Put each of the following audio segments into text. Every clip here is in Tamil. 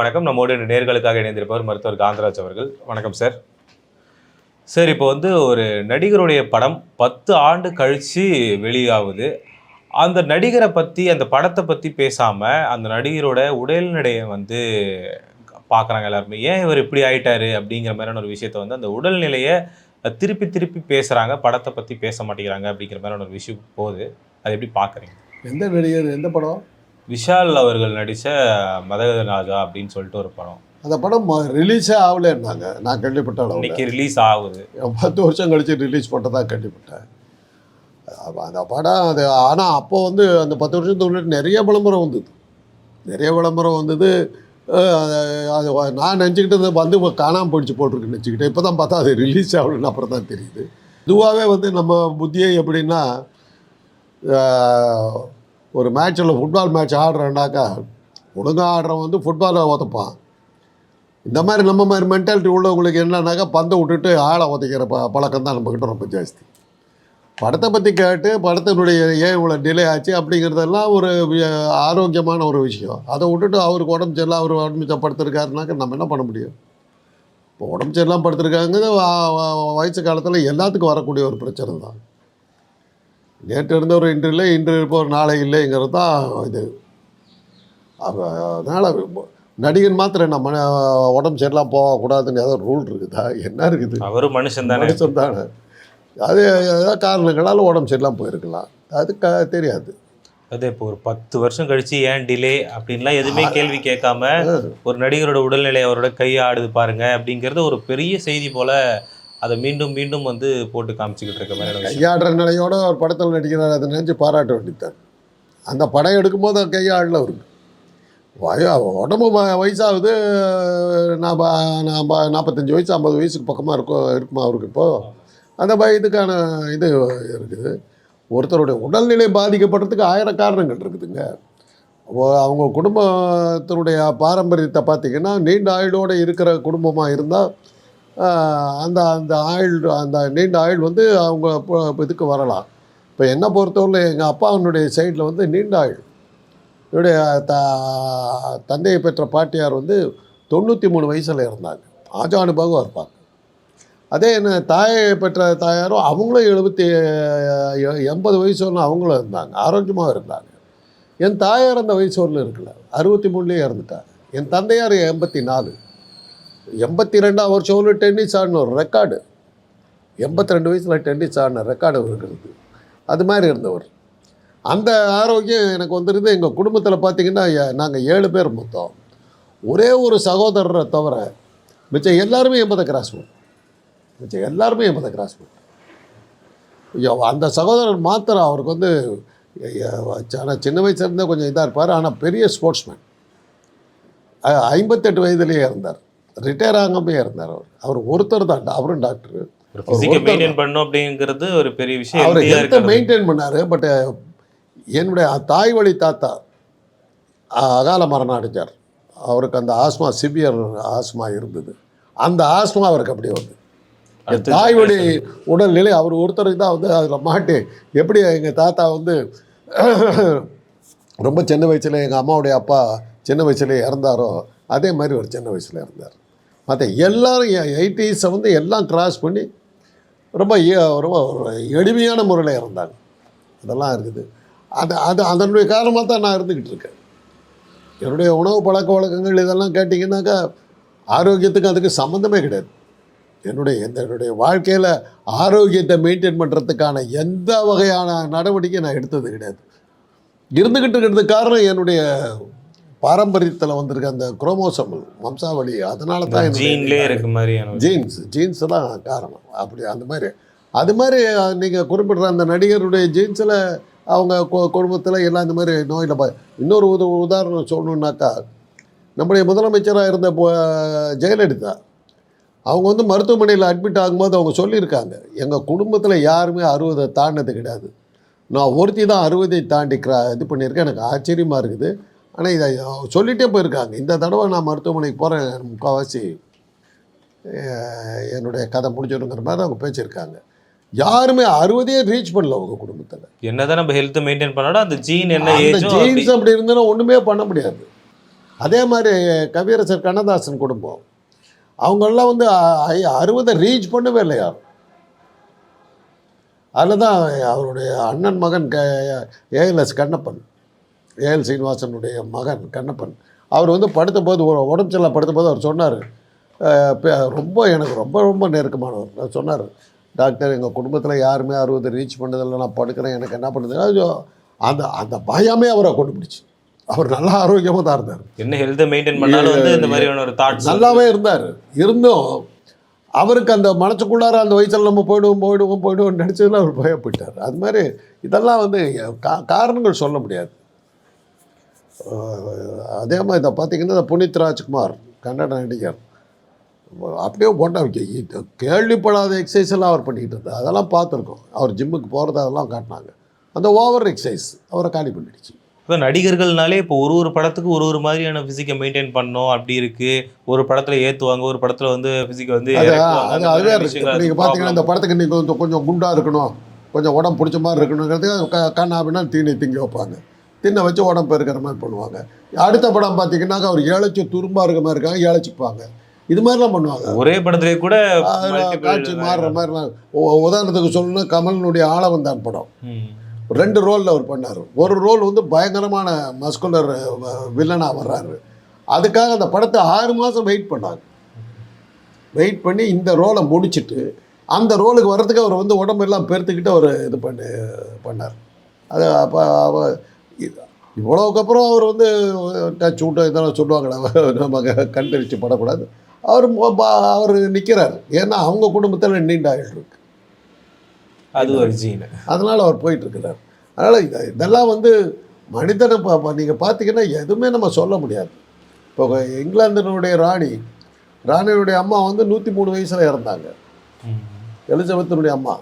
வணக்கம். நம்மோடு நேர்களுக்காக இணைந்திருப்பவர் மருத்துவர் காந்தராஜ் அவர்கள். வணக்கம் சார். சார் இப்போ வந்து ஒரு நடிகருடைய படம் பத்து ஆண்டு கழிச்சு வெளியாகுது. அந்த நடிகரை பற்றி அந்த படத்தை பற்றி பேசாமல் அந்த நடிகரோட உடல்நிலையை வந்து பார்க்குறாங்க எல்லாருமே. ஏன் இவர் இப்படி ஆயிட்டாரு அப்படிங்கிற மாதிரியான ஒரு விஷயத்த வந்து அந்த உடல்நிலையை திருப்பி திருப்பி பேசுகிறாங்க படத்தை பற்றி பேச மாட்டேங்கிறாங்க அப்படிங்கிற மாதிரியான ஒரு விஷயம் போகுது. அதை எப்படி பார்க்குறீங்க? எந்த நடிகர் எந்த படம்? விஷால் அவர்கள் நடித்த மதகதராஜா அப்படின்னு சொல்லிட்டு ஒரு படம். அந்த படம் ரிலீஸே ஆகலைன்னாங்க. நான் கேள்விப்பட்ட இன்னைக்கு ரிலீஸ் ஆகுது. பத்து வருஷம் கழிச்சு ரிலீஸ் பண்ணதா கேள்விப்பட்டேன். அந்த படம் அது ஆனால் அப்போ வந்து அந்த பத்து வருஷத்துக்கு முன்னாடி நிறைய விளம்பரம் வந்தது. நிறைய விளம்பரம் வந்தது. அது- நான் நினச்சிக்கிட்டு வந்து காணாமல் போயிடுச்சு போட்டிருக்கு நினச்சிக்கிட்டேன். இப்போ தான் பார்த்தா அது ரிலீஸ் ஆகலன்னு அப்புறம் தான் தெரியுது. இதுவாகவே வந்து நம்ம புத்தியே எப்படின்னா ஒரு மேட்ச்சில் ஃபுட்பால் மேட்ச் ஆடுறேன்னாக்கா ஒழுங்காக ஆடுறவன் வந்து ஃபுட்பாலை ஒதைப்பான் இந்த மாதிரி நம்ம மாதிரி மென்டாலிட்டி உள்ளவங்களுக்கு என்னன்னாக்கா பந்தை விட்டுட்டு ஆளை ஒதைக்கிற ப பழக்கம் தான் நம்மக்கிட்ட ரொம்ப ஜாஸ்தி. படத்தை பற்றி கேட்டு படத்தினுடைய ஏன் இவ்வளோ டிலே ஆச்சு அப்படிங்கிறதெல்லாம் ஒரு ஆரோக்கியமான ஒரு விஷயம். அதை விட்டுட்டு அவருக்கு உடம்பு சரியில்லை அவர் உடம்பு படுத்திருக்காருனாக்கா நம்ம என்ன பண்ண முடியும்? இப்போ உடம்பு சரியில்லாம படுத்திருக்காங்க வயசு காலத்தில் எல்லாத்துக்கும் வரக்கூடிய ஒரு பிரச்சனை தான். நேற்று இருந்த ஒரு இன்று இல்லை இன்று இருப்போர் நாளை இல்லைங்கிறது தான் இது. அதனால் நடிகன் மாத்திரம் நம்ம உடம்பு சரியில்லாம போகக்கூடாதுன்னு ஏதோ ரூல் இருக்குதா? என்ன இருக்குது? அவரும் மனுஷன் தானே. மனுஷன் தானே. அது ஏதாவது காரணங்களால் உடம்பு சரியில்லாம போயிருக்கலாம். அது க தெரியாது. அது இப்போ ஒரு பத்து வருஷம் கழிச்சு ஏன் டிலே அப்படின்லாம் எதுவுமே கேள்வி கேட்காம ஒரு நடிகரோட உடல்நிலை அவரோட கை ஆடுது பாருங்க அப்படிங்கிறது ஒரு பெரிய செய்தி போல அதை மீண்டும் மீண்டும் வந்து போட்டு காமிச்சிக்கிட்டு இருக்க மாதிரி கையாடுற நிலையோட ஒரு படத்தில் நடிக்கிறார் அதை நினச்சி பாராட்ட வேண்டித்தான் அந்த படம் எடுக்கும்போது அவர் கையாடல அவருக்கு. வய உடம்பு வயசாகுது நான் நாம் நான் நாற்பத்தஞ்சு வயசு ஐம்பது வயசுக்கு பக்கமாக இருக்கும் இருக்குமா அவருக்கு இப்போது அந்த இதுக்கான இது இருக்குது. ஒருத்தருடைய உடல்நிலை பாதிக்கப்படுறதுக்கு ஆயிரம் காரணங்கள் இருக்குதுங்க. அவங்க குடும்பத்தினுடைய பாரம்பரியத்தை பார்த்திங்கன்னா நீண்ட ஆயுளோடு இருக்கிற குடும்பமாக இருந்தால் அந்த அந்த ஆயுள் அந்த நீண்ட ஆயுள் வந்து அவங்க இப்போ- இதுக்கு வரலாம். இப்போ என்னை பொறுத்தவரை எங்கள் அப்பாவினுடைய சைடில் வந்து நீண்ட ஆயுள். என்னுடைய த தந்தையை பெற்ற பாட்டியார் வந்து தொண்ணூற்றி மூணு வயசில் இருந்தாங்க ஆஜானுபாகம் இருப்பாங்க. அதே என்ன தாயை பெற்ற தாயாரும் அவங்களும் எழுபத்தி எண்பது வயசு வரலும் அவங்களும் இருந்தாங்க. ஆரோக்கியமாக இருந்தாங்க. என் தாயார் அந்த வயசு வரலும் இருக்கல அறுபத்தி மூணுலேயே இறந்துட்டார் என் தந்தையார் எண்பத்தி நாலு. எண்பத்தி ரெண்டாம் வருஷம் ஒரு டென்னிஸ் ஆடின ஒரு ரெக்கார்டு. எண்பத்தி ரெண்டு வயசில் டென்னிஸ் ஆடின ரெக்கார்டு இருக்கிறது அது மாதிரி இருந்தவர். அந்த ஆரோக்கியம் எனக்கு வந்துருந்து எங்கள் குடும்பத்தில் பார்த்தீங்கன்னா நாங்கள் ஏழு பேர் மொத்தம். ஒரே ஒரு சகோதரரை தவிர மிச்சம் எல்லாருமே எண்பதை கிராஸ் பண்ணும் மிச்சம் எல்லாருமே எண்பதை கிராஸ் பண்ணும் ஐயோ அந்த சகோதரர் மாத்திரம் அவருக்கு வந்து ஆனால் சின்ன வயசுலேருந்தே கொஞ்சம் இதாக இருப்பார். ஆனால் பெரிய ஸ்போர்ட்ஸ்மேன். ஐம்பத்தெட்டு வயதுலேயே இருந்தார் ரிட்டையர் ஆகாமே இருந்தார் அவர். அவர் ஒருத்தர் தான் அவரும் டாக்டர் மெயின்டைன் பண்ணும் அப்படிங்கிறது ஒரு பெரிய விஷயம். அவர் ஹெல்த்தை. மெயின்டைன் பண்ணார் பட் என்னுடைய தாய் வழி தாத்தா அகால மரணம் அடைஞ்சார். அவருக்கு அந்த ஆஸ்மா சிவியர் ஆஸ்மா இருந்தது. அந்த ஆஸ்மா அவருக்கு அப்படியே வந்து. தாய் வழி உடல்நிலை அவர் ஒருத்தருக்கு தான் வந்து அதில் மாட்டி எப்படி எங்கள் தாத்தா வந்து ரொம்ப சின்ன வயசில் எங்கள் அம்மாவுடைய அப்பா சின்ன வயசுல இறந்தாரோ அதே மாதிரி ஒரு சின்ன வயசில் இருந்தார் மற்ற எல்லாரும் எயிட்டிஸை வந்து எல்லாம் கிராஸ் பண்ணி ரொம்ப ரொம்ப ஒரு எளிமையான முறையில் இருந்தாங்க அதெல்லாம் இருக்குது. அது அது அதனுடைய காரணமாக தான் நான் இருந்துக்கிட்டு இருக்கேன். என்னுடைய உணவு பழக்க வழக்கங்கள் இதெல்லாம் கேட்டிங்கன்னாக்கா ஆரோக்கியத்துக்கு அதுக்கு சம்மந்தமே கிடையாது. என்னுடைய எந்த என்னுடைய வாழ்க்கையில் ஆரோக்கியத்தை மெயின்டைன் பண்ணுறதுக்கான எந்த வகையான நடவடிக்கை நான் எடுத்தது கிடையாது. இருந்துக்கிட்டு இருக்கிறதுக்கு காரணம் என்னுடைய பாரம்பரியத்தில் வந்திருக்க அந்த குரோமோசோமல் வம்சாவளி அதனால தான் ஜீன்லேயே இருக்க மாதிரியான ஜீன்ஸ் ஜீன்ஸ் தான் காரணம். அப்படி அந்த மாதிரி. அது மாதிரி நீங்கள் குறிப்பிடுற அந்த நடிகருடைய ஜீன்ஸில் அவங்க குடும்பத்தில் எல்லாம் இந்த மாதிரி நோயில் பா இன்னொரு உத உதாரணம் சொல்லணுன்னாக்கா நம்முடைய முதலமைச்சராக இருந்த ஜெயலலிதா அவங்க வந்து மருத்துவமனையில் அட்மிட் ஆகும்போது அவங்க சொல்லியிருக்காங்க எங்கள் குடும்பத்தில் யாருமே அறுபதை தாண்டினது கிடையாது. நான் ஒருத்தி தான் அறுபதை தாண்டி கிரா இது பண்ணியிருக்கேன். எனக்கு ஆச்சரியமாக இருக்குது. ஆனால் இதை சொல்லிகிட்டே போயிருக்காங்க. இந்த தடவை நான் மருத்துவமனைக்கு போகிறேன் முக்கால்வாசி என்னுடைய கதை முடிஞ்சிடுங்கிற மாதிரி அவங்க பேசியிருக்காங்க. யாருமே அறுபதே ரீச் பண்ணல அவங்க குடும்பத்தில். என்னதான் நம்ம ஹெல்த் மெயின்டைன் பண்ணாலும் அந்த ஜீன் என்ன ஜீன்ஸ் அப்படி இருந்ததுன்னா ஒன்றுமே பண்ண முடியாது. அதே மாதிரி கவியரசர் கண்ணதாசன் குடும்பம். அவங்கெல்லாம் வந்து அறுபதை ரீச் பண்ணவே இல்லை யாரும். அதில் தான் அவருடைய அண்ணன் மகன் க ஏஎல்எஸ் கண்ணப்பன். ஏஎல் சீனிவாசனுடைய மகன் கண்ணப்பன். அவர் வந்து படுத்த போது உடம்பு சரியில்லை படுத்த போது அவர் சொன்னார் ரொம்ப எனக்கு ரொம்ப ரொம்ப நெருக்கமானவர். நான் சொன்னார் டாக்டர் எங்கள் குடும்பத்தில் யாருமே அறுபது ரீச் பண்ணதில்லை நான் படுக்கிறேன் எனக்கு என்ன பண்ணுது அந்த அந்த பயமே அவரை கொண்டு பிடிச்சி அவர் நல்லா ஆரோக்கியமாக தான் இருந்தார். என்ன ஹெல்த்தை மெயின்டைன் பண்ணாலும் வந்து இந்த மாதிரியான ஒரு தாட்ஸ் நல்லாவே இருந்தார். இருந்தும் அவருக்கு அந்த மனசுக்குள்ளார அந்த வயசில் நம்ம போயிடுவோம் போயிடுவோம் போயிடுவோம் நினச்சதில் அவர் பயப்பட்டார். அது மாதிரி இதெல்லாம் வந்து காரணங்கள் சொல்ல முடியாது. அதே மாதிரி இதை பார்த்தீங்கன்னா இந்த புனித் ராஜ்குமார் கன்னட நடிகர். அப்படியே போட்டா இது கேள்விப்படாத எக்ஸசைஸ் எல்லாம் அவர் பண்ணிக்கிட்டு இருந்தார். அதெல்லாம் பார்த்துருக்கோம். அவர் ஜிம்முக்கு போகிறது அதெல்லாம் காட்டினாங்க. அந்த ஓவர் எக்ஸசைஸ் அவரை காலி பண்ணிடுச்சு. இப்போ நடிகர்கள்னாலே இப்போ ஒரு ஒரு படத்துக்கு ஒரு ஒரு மாதிரியான ஃபிசிக்கை மெயின்டைன் பண்ணணும் அப்படி இருக்கு. ஒரு படத்துல ஏத்துவாங்க. ஒரு படத்துல வந்து ஃபிசிக்கை வந்து அந்த அதுவே நீங்கள் பார்த்தீங்கன்னா இந்த படத்துக்கு நீங்கள் கொஞ்சம் கொஞ்சம் குண்டாக இருக்கணும். கொஞ்சம் உடம்பு பிடிச்ச மாதிரி இருக்கணுங்கிறதுக்கு க கண்ணா அப்படின்னா தீனி திங்க வைப்பாங்க. தின்ன வச்சு உடம்பு இருக்கிற மாதிரி பண்ணுவாங்க. அடுத்த படம் பார்த்தீங்கன்னாக்கா அவர் ஏழைச்சி துரும்பா இருக்க மாதிரி இருக்காங்க ஏழைச்சிப்பாங்க இது மாதிரிலாம் பண்ணுவாங்க. ஒரே படத்திலே கூட காட்சி மாறுற மாதிரிலாம். உதாரணத்துக்கு சொல்லணும்னா கமலினுடைய ஆளவந்தான் படம். ரெண்டு ரோலில் அவர் பண்ணார். ஒரு ரோல் வந்து பயங்கரமான மஸ்குலர் வில்லனாக வர்றாரு. அதுக்காக அந்த படத்தை ஆறு மாதம் வெயிட் பண்ணாங்க வெயிட் பண்ணி இந்த ரோலை முடிச்சிட்டு அந்த ரோலுக்கு வர்றதுக்கு அவர் வந்து உடம்பெல்லாம் பெருத்துக்கிட்டு அவர் இது பண்ணி பண்ணார். அது அப்போ அப்புறம் அவர் வந்து டச் விட்டு இதெல்லாம் சொல்லுவாங்களா நம்ம கண்டறிச்சு படக்கூடாது. அவர் பா- அவர் நிற்கிறார் ஏன்னா அவங்க குடும்பத்தில் நீண்ட ஆயுள் இருக்கு. அது ஒரு ஜீன் அதனால் அவர் போயிட்டுருக்கிறார். அதனால் இது இதெல்லாம் வந்து மனிதனை இப்போ நீங்கள் பார்த்தீங்கன்னா எதுவுமே நம்ம சொல்ல முடியாது. இப்போ இங்கிலாந்தினுடைய ராணி ராணியுடைய அம்மா வந்து நூற்றி மூணு வயசில் இறந்தாங்க. எலிசபெத்தினுடைய அம்மா.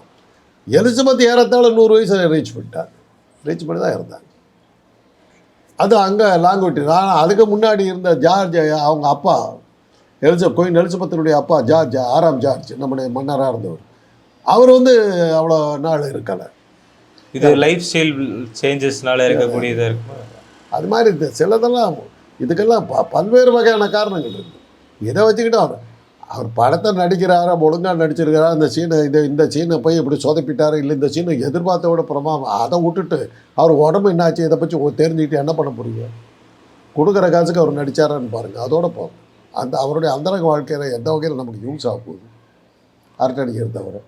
எலிசபெத் ஏறத்தாழ நூறு வயசில் ரீச் பண்ணிட்டாங்க. ரீச் பண்ணி தான் இறந்தாங்க. அது அங்கே லாங்குவிட்டி நான் அதுக்கு முன்னாடி இருந்த ஜார்ஜ் அவங்க அப்பா எலிசபெத் குயின் எலிசபெத்தினுடைய அப்பா ஜார்ஜ் ஆறாம் ஜார்ஜ் நம்முடைய மன்னராக இருந்தவர். அவர் வந்து அவ்வளோ நாள் இருக்கலை. இது லைஃப் ஸ்டைல் சேஞ்சஸ்னால இருக்கக்கூடியதா இருக்கும்? அது மாதிரி சிலதெல்லாம் இதுக்கெல்லாம் பல்வேறு வகையான காரணங்கள் இருக்குது இதை வச்சுக்கிட்டு அவர் அவர் படத்தை நடிக்கிறாரா ஒழுங்காக நடிச்சிருக்கிறாரா இந்த சீனை இந்த இந்த சீனை போய் இப்படி சொதப்பிட்டாரு இல்லை இந்த சீனை எதிர்பார்த்த விட புறமா அதை விட்டுட்டு அவர் உடம்பு என்னாச்சு இதை பற்றி தெரிஞ்சுக்கிட்டு என்ன பண்ண முடியும் கொடுக்குற காசுக்கு அவர் நடிச்சாரான்னு பாருங்கள் அதோட போகும். அந்த அவருடைய அந்தரங்க வாழ்க்கையில் எந்த வகையில் நமக்கு யூஸ் ஆக போகுது? அரட்டை அடிக்கிறது தவிர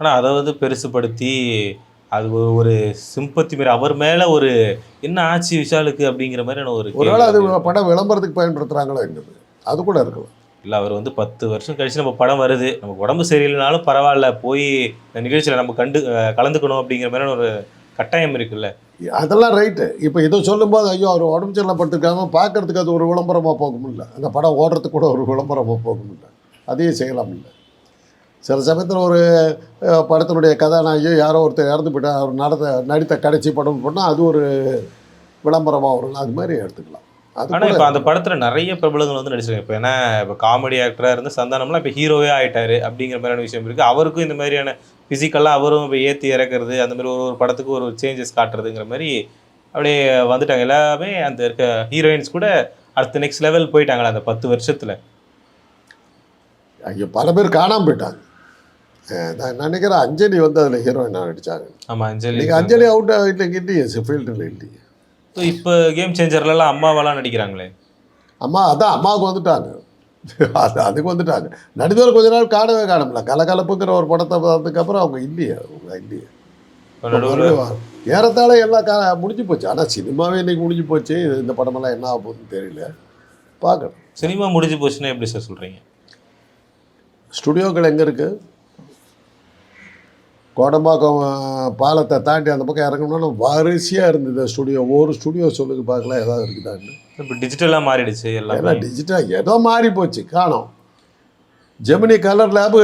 ஆனா அதை வந்து பெருசுபடுத்தி அது ஒரு சிம்பத்தி மாதிரி அவர் மேல ஒரு என்ன ஆச்சு விஷாலுக்கு? அப்படிங்கிற மாதிரியான ஒரு ஒருவேளை அது. படம் விளம்பரத்துக்கு பயன்படுத்துகிறாங்களோ என்னது? அது கூட இருக்கலாம். இல்லை அவர் வந்து பத்து வருஷம் கழிச்சு நம்ம படம் வருது. நமக்கு உடம்பு சரியில்லைனாலும் பரவாயில்ல போய் இந்த நிகழ்ச்சியில் நம்ம கண்டு கலந்துக்கணும் அப்படிங்கிற மாதிரியான ஒரு கட்டாயம் இருக்குல்ல? அதெல்லாம் ரைட்டு இப்போ இதை சொல்லும்போது ஐயோ அவர் உடம்பு சரியில்லை படுத்துருக்காங்க பார்க்கறதுக்கு அது ஒரு விளம்பரமாக போகுமில்ல அந்த படம் ஓடுறதுக்கு கூட ஒரு விளம்பரமாக போகுமில்ல அதையும் செய்யலாம் இல்லை. சில சமயத்தில் ஒரு படத்தினுடைய கதாநாயகியோ யாரோ ஒருத்தர் இறந்து போயிட்டா அவர் நடத்த நடித்த கடைசி படம் பண்ணால் அது ஒரு விளம்பரமாக வரும். அது மாதிரி எடுத்துக்கலாம். ஆனா இப்ப அந்த படத்துல நிறைய பிரபலங்கள் வந்து நடிச்சிருக்காங்க. இப்ப ஏன்னா இப்ப காமெடி ஆக்டரா இருந்து சந்தானம்லாம் இப்ப ஹீரோவே ஆயிட்டாரு அப்படிங்கிற மாதிரியான விஷயம் இருக்கு. அவருக்கும் இந்த மாதிரியான பிசிக்கலா அவரும் இப்ப ஏத்தி இறக்குறது அந்த மாதிரி ஒரு ஒரு படத்துக்கு ஒரு சேஞ்சஸ் காட்டுறதுங்கிற மாதிரி அப்படியே வந்துட்டாங்க. எல்லாமே அந்த இருக்க ஹீரோயின்ஸ் கூட அடுத்த நெக்ஸ்ட் லெவல் போயிட்டாங்களா அந்த பத்து வருஷத்துல. ஐயோ பல பேர் காணாமல் போயிட்டாங்க. நான் நினைக்கிறேன் அஞ்சலி வந்து அதில் ஹீரோயினாக நடித்தாங்க ஆமா அஞ்சலி நீங்கள் அஞ்சலி அவுட் இல்லைங்க இல்லையே ஃபீல்டில் இல்லையே. இப்ப கேம் சேஞ்சர்லாம் அம்மாவெல்லாம் நடிக்கிறாங்களே? அம்மா அதான் அம்மாவுக்கு வந்துட்டாங்க. அது அதுக்கு வந்துட்டாங்க. நடித்தவர் கொஞ்ச நாள் காணவே காணல கலகலப்புங்கிற ஒரு படத்தை பார்த்ததுக்கப்புறம் அவங்க இல்லையே அவங்க இல்லையே. ஏறத்தாழ எல்லாம் கா முடிஞ்சு போச்சு. ஆனால் சினிமாவே இன்னைக்கு முடிஞ்சு போச்சு. இந்த படமெல்லாம் என்ன ஆக போகுதுன்னு தெரியல. பார்க்கணும். சினிமா முடிஞ்சு போச்சுன்னா எப்படி சார் சொல்றீங்க? ஸ்டுடியோக்கள் எங்கே இருக்குது கோடம்பாக்கம் பாலத்தை தாண்டி அந்த பக்கம் இறங்கணும்னா வரிசையாக இருந்தது ஸ்டுடியோ ஒரு ஸ்டுடியோ சொல்லுங்க பார்க்கலாம் ஏதாவது இருக்குதான்னு இப்ப டிஜிட்டலா மாறிடுச்சு எல்லாமே எல்லாம் டிஜிட்டல் ஏதோ மாறி போச்சு காணோம். ஜெமினி கலர் லேபு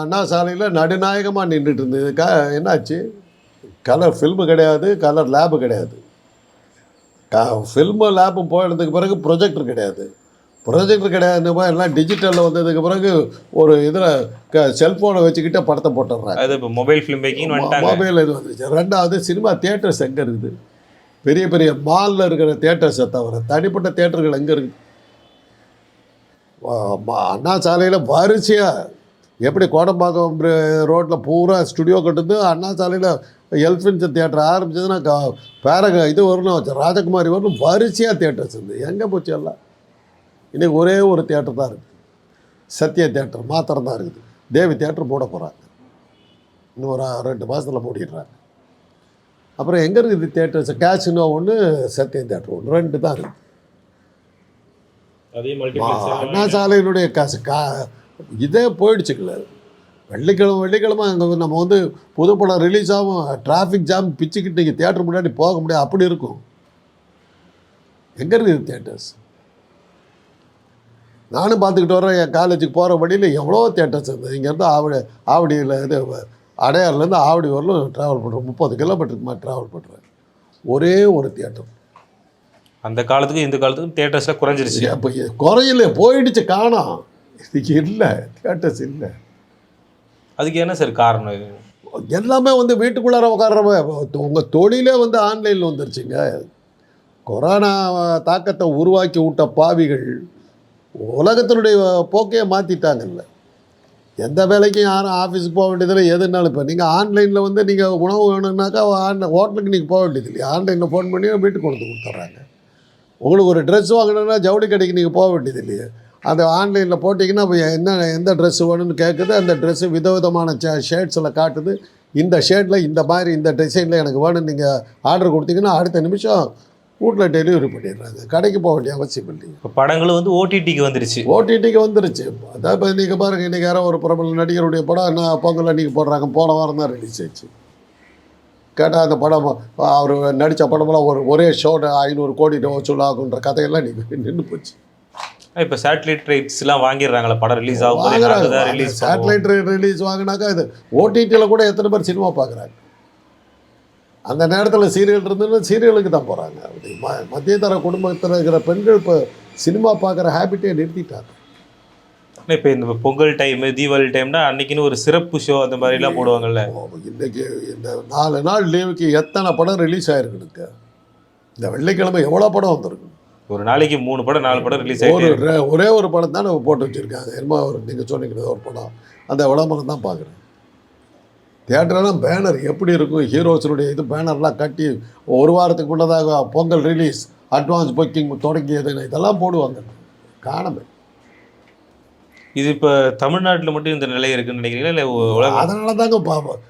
அண்ணா சாலையில் நடுநாயகமாக நின்றுட்டு இருந்தது. க என்னாச்சு? கலர் ஃபில்மு கிடையாது கலர் லேபு கிடையாது. க ஃபில்மு லேபும் போயிடுறதுக்கு பிறகு ப்ரொஜெக்டர் கிடையாது. ப்ரொஜெக்டர் கிடையாது எல்லாம் டிஜிட்டலில் வந்ததுக்கு பிறகு ஒரு இதில் க செல்ஃபோனை வச்சுக்கிட்டே படத்தை போட்டுடுறாங்க. அது இப்போ மொபைல் ஃபிலிம் மேக்கிங் மொபைல் இது வந்துச்சு ரெண்டாவது சினிமா தியேட்டர்ஸ் எங்கே இருக்குது பெரிய பெரிய மாலில் இருக்கிற தேட்டர்ஸை தவிர தனிப்பட்ட தேட்டர்கள் எங்கே இருக்கு? வா- ம- அண்ணா சாலையில் வரிசையாக எப்படி கோடம்பாக்கம் ரோட்டில் பூரா ஸ்டுடியோ கட்டுது அண்ணா சாலையில் எல்ஃபின்ஸ் தேட்டர் ஆரம்பிச்சதுன்னா பேரக இது வரணும் ராஜகுமாரி வரணும் வரிசையாக தேட்டர்ஸ் இருந்து. எங்கே போச்சு எல்லாம்? இன்றைக்கி ஒரே ஒரு தேட்டர் தான் இருக்குது. சத்யா தேட்டர் மாத்திரம் தான் இருக்குது. தேவி தேட்டர் போட போகிறாங்க இன்னும் ஒரு ரெண்டு மாதத்தில் மூடிடுறாங்க. அப்புறம் எங்கே இருக்குது தேட்டர்ஸ் கேசினோ ஒன்று சத்யம் தேட்டர் ஒன்று ரெண்டு தான் இருக்குது. அண்ணா சாலையினுடைய காசு கா இதே போயிடுச்சுக்கல வெள்ளிக்கிழமை வெள்ளிக்கிழமை அங்கே நம்ம வந்து புதுப்படம் ரிலீஸ் ஆகும். டிராஃபிக் ஜாம் பிச்சுக்கிட்டு நீங்கள் தேட்டர் முன்னாடி போக முடியாது. அப்படி இருக்கும். எங்கே இருக்குது தேட்டர்ஸ் நானும் பார்த்துக்கிட்டு வரேன் என் காலேஜுக்கு போகிற வழியில் எவ்வளோ தேட்டர்ஸ் இருந்தது இங்கேருந்து ஆவடி ஆவடியில் இது அடையாறுலேருந்து ஆவடி வரலும் ட்ராவல் பண்ணுறேன் முப்பது கிலோமீட்டருக்கு மாதிரி ட்ராவல் பண்ணுறேன் ஒரே ஒரு தியேட்டர் அந்த காலத்துக்கும் இந்த காலத்துக்கும் தேட்டர்ஸ்ல குறைஞ்சிருச்சு. அப்போ குறையில போயிடுச்சு காணோம் இதுக்கு இல்லை தேட்டர்ஸ் இல்லை. அதுக்கு என்ன சார் காரணம்? எல்லாமே வந்து வீட்டுக்குள்ளார உட்கார்றவ உங்கள் தொழிலே வந்து ஆன்லைனில் வந்துருச்சுங்க. கொரோனா தாக்கத்தை உருவாக்கி விட்ட பாவிகள் உலகத்தினுடைய போக்கையே மாற்றிட்டாங்கல்ல எந்த வேலைக்கும் யாரும் ஆஃபீஸுக்கு போக வேண்டியதில்லை எதுனாலும் இப்போ நீங்கள் ஆன்லைனில் வந்து நீங்கள் உணவு வேணும்னாக்கா ஆன் ஹோட்டலுக்கு நீங்கள் போக வேண்டியது இல்லையா ஆன்லைனில் ஃபோன் பண்ணி வீட்டுக்கு கொண்டு கொடுத்துட்றாங்க. உங்களுக்கு ஒரு ட்ரெஸ் வாங்கணும்னா ஜவுளி கடைக்கு நீங்கள் போக வேண்டியது இல்லையா அந்த ஆன்லைனில் போட்டிங்கன்னா இப்போ என்ன எந்த ட்ரெஸ் வேணும்னு கேட்குது அந்த ட்ரெஸ்ஸு விதவிதமான ஷேட்ஸில் காட்டுது. இந்த ஷேட்டில் இந்த மாதிரி இந்த டிசைனில் எனக்கு வேணும்னு நீங்கள் ஆர்டர் கொடுத்தீங்கன்னா அடுத்த நிமிஷம் வீட்டில் டெலிவரி பண்ணிடுறாங்க. கடைக்கு போக வேண்டிய அவசியம் இல்லைங்க இப்போ படங்களும் வந்து ஓடிடிக்கு வந்துருச்சு. ஓடிடிக்கு வந்துருச்சு. அதான் இப்போ நீங்கள் பாருங்கள் இன்றைக்கி யாரோ ஒரு பிரபல நடிகருடைய படம் என்ன பொங்கல் அன்றைக்கி போடுறாங்க. போன வாரம் தான் ரிலீஸ் ஆச்சு. கேட்டால் அந்த படம் அவர் நடித்த படமெல்லாம் ஒரு ஒரே ஷோட ஐநூறு கோடி வசூல் ஆகுன்ற கதையெல்லாம் நீங்கள் நின்று போச்சு. இப்போ சேட்டலைட் ரைட்ஸ் எல்லாம் வாங்கிடுறாங்களா படம் ரிலீஸ் ஆகும். ரிலீஸ் சேட்டலைட் ரிலீஸ் வாங்கினாக்கா இது ஓடிடியில் கூட எத்தனை பேர் சினிமா பார்க்குறாங்க அந்த நேரத்தில் சீரியல் இருந்ததுன்னா சீரியலுக்கு தான் போகிறாங்க அப்படி ம மத்திய தர குடும்பத்தில் இருக்கிற பெண்கள் இப்போ சினிமா பார்க்குற ஹேபிட்டே நிறுத்திட்டாங்க. இப்போ இந்த பொங்கல் டைம் தீபாவளி டைம்னா அன்னைக்குன்னு ஒரு சிறப்பு ஷோ அந்த மாதிரி எல்லாம் போடுவாங்கல்ல. ஓ, இன்னைக்கு இந்த நாலு நாள் லீவுக்கு எத்தனை படம் ரிலீஸ் ஆயிருக்குனுங்க இந்த வெள்ளிக்கிழமை எவ்வளோ படம் வந்திருக்கு? ஒரு நாளைக்கு மூணு படம் நாலு படம் ரிலீஸ் ரெ- ஒரே ஒரு படம் தான் போட்டு வச்சுருக்காங்க. என்னமோ ஒரு நீங்கள் சொன்னீங்க ஒரு படம். அந்த விளம்பரம் தான் பார்க்குறேன். தேட்டரெல்லாம் பேனர் எப்படி இருக்கும்? ஹீரோஸினுடைய இது பேனர்லாம் கட்டி ஒரு வாரத்துக்கு முன்னதாக பொங்கல் ரிலீஸ் அட்வான்ஸ் புக்கிங் தொடங்கியது. இதெல்லாம் போடுவாங்க. காணமே இது இப்போ தமிழ்நாட்டில் மட்டும் இந்த நிலை இருக்குன்னு நினைக்கிறீங்களா? இல்லை அதனால தாங்க பாப்போம்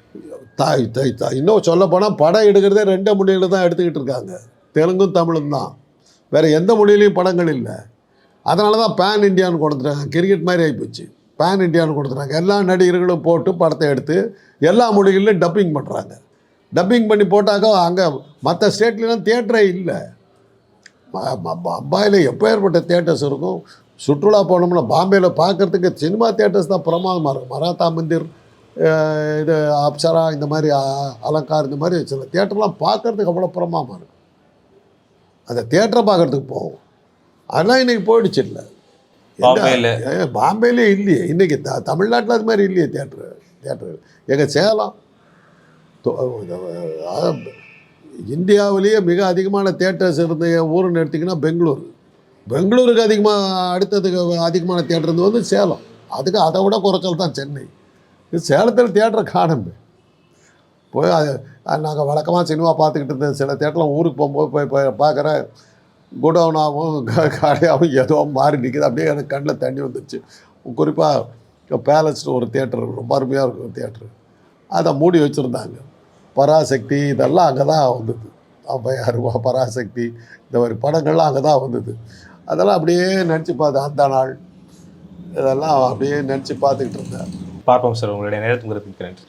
தாய் தாய் தாய். இன்னும் சொல்ல போனால் படம் எடுக்கிறதே ரெண்டு மொழியில் தான் எடுத்துக்கிட்டு இருக்காங்க. தெலுங்கும் தமிழும் தான். வேறு எந்த மொழியிலையும் படங்கள் இல்லை. அதனால தான் பேன் இந்தியான்னு கொடுத்துட்டாங்க கிரிக்கெட் மாதிரி ஆகிப்போச்சு பேன் இண்டியான்னு கொடுத்துறாங்க எல்லா நடிகர்களும் போட்டு படத்தை எடுத்து எல்லா மொழிகளிலும் டப்பிங் பண்ணுறாங்க டப்பிங் பண்ணி போட்டாக்கா அங்கே மற்ற ஸ்டேட்லாம் தியேட்டரே இல்லை. பம்பாயில் எப்போ ஏற்பட்ட தேட்டர்ஸ் இருக்கும்? சுற்றுலா போனோம்னா பாம்பேயில் பார்க்குறதுக்கு சினிமா தேட்டர்ஸ் தான் பிரமாதமாக இருக்கும். மராத்தா மந்திர் இது அப்சரா இந்த மாதிரி அலங்கார் இந்த மாதிரி சில தேட்டர்லாம் பார்க்கறதுக்கு அவ்வளோ பிரமாதமாக இருக்கும். அந்த தேட்டரை பார்க்கறதுக்கு போவோம். அதெல்லாம் இன்றைக்கி போயிடுச்சு இல்லை. பாம்பேல. பாம்பேலே. இல்லையே. இன்றைக்கி த தமிழ்நாட்டில் அது மாதிரி இல்லையே தேட்டரு தேட்டரு எங்கள் சேலம் இந்தியாவிலேயே மிக அதிகமான தேட்டர்ஸ் இருந்த ஊருன்னு எடுத்திங்கன்னா பெங்களூர். பெங்களூருக்கு அதிகமாக அடுத்ததுக்கு அதிகமான தேட்டர் வந்து சேலம். அதுக்கு அதை விட குறைச்சல் தான் சென்னை. சேலத்தில் தேட்டரை காணுமே. போய் நாங்கள் வழக்கமாக சினிமா பார்த்துக்கிட்டு இருந்த சில தேட்டரில் ஊருக்கு போகும்போது போய் போய் பார்க்குறேன். குடவுனாகவும் கடையாகவும் ஏதோ மாறி நிற்கிது அப்படியே எனக்கு கண்ணில் தண்ணி வந்துடுச்சு குறிப்பாக பேலஸ்னு ஒரு தேட்டர் ரொம்ப அருமையாக இருக்கும் தேட்டரு அதை மூடி வச்சுருந்தாங்க. பராசக்தி இதெல்லாம் அங்கே தான் வந்தது. ஔவையார் பராசக்தி இந்த மாதிரி படங்கள்லாம் அங்கே தான் வந்தது. அதெல்லாம் அப்படியே நினச்சி பார்த்தேன் அந்த நாள் இதெல்லாம் அப்படியே நினச்சி பார்த்துக்கிட்டு இருந்தேன். பார்ப்போம் சார். உங்களுடைய நேரத்துக்கு நன்றி.